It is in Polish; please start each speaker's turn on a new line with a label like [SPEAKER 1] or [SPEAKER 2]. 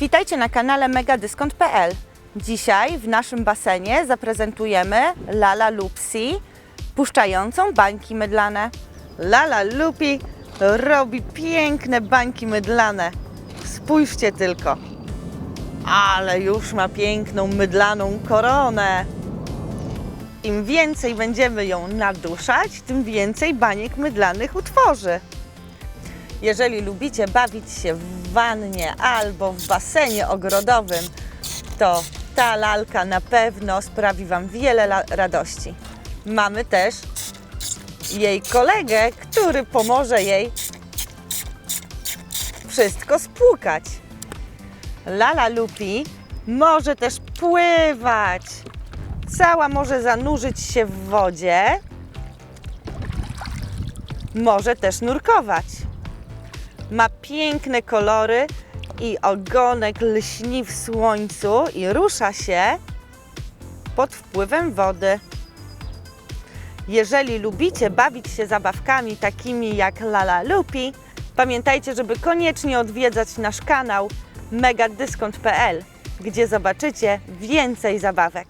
[SPEAKER 1] Witajcie na kanale megadyskont.pl. Dzisiaj w naszym basenie zaprezentujemy Lala Lupsi, puszczającą bańki mydlane. Lala Lupi robi piękne bańki mydlane. Spójrzcie tylko. Ale już ma piękną mydlaną koronę. Im więcej będziemy ją naduszać, tym więcej baniek mydlanych utworzy. Jeżeli lubicie bawić się w wannie albo w basenie ogrodowym, to ta lalka na pewno sprawi Wam wiele radości. Mamy też jej kolegę, który pomoże jej wszystko spłukać. Lala Lupi może też pływać. Cała może zanurzyć się w wodzie. Może też nurkować. Ma piękne kolory i ogonek lśni w słońcu i rusza się pod wpływem wody. Jeżeli lubicie bawić się zabawkami takimi jak Lala Lupi, pamiętajcie, żeby koniecznie odwiedzać nasz kanał megadyskont.pl, gdzie zobaczycie więcej zabawek.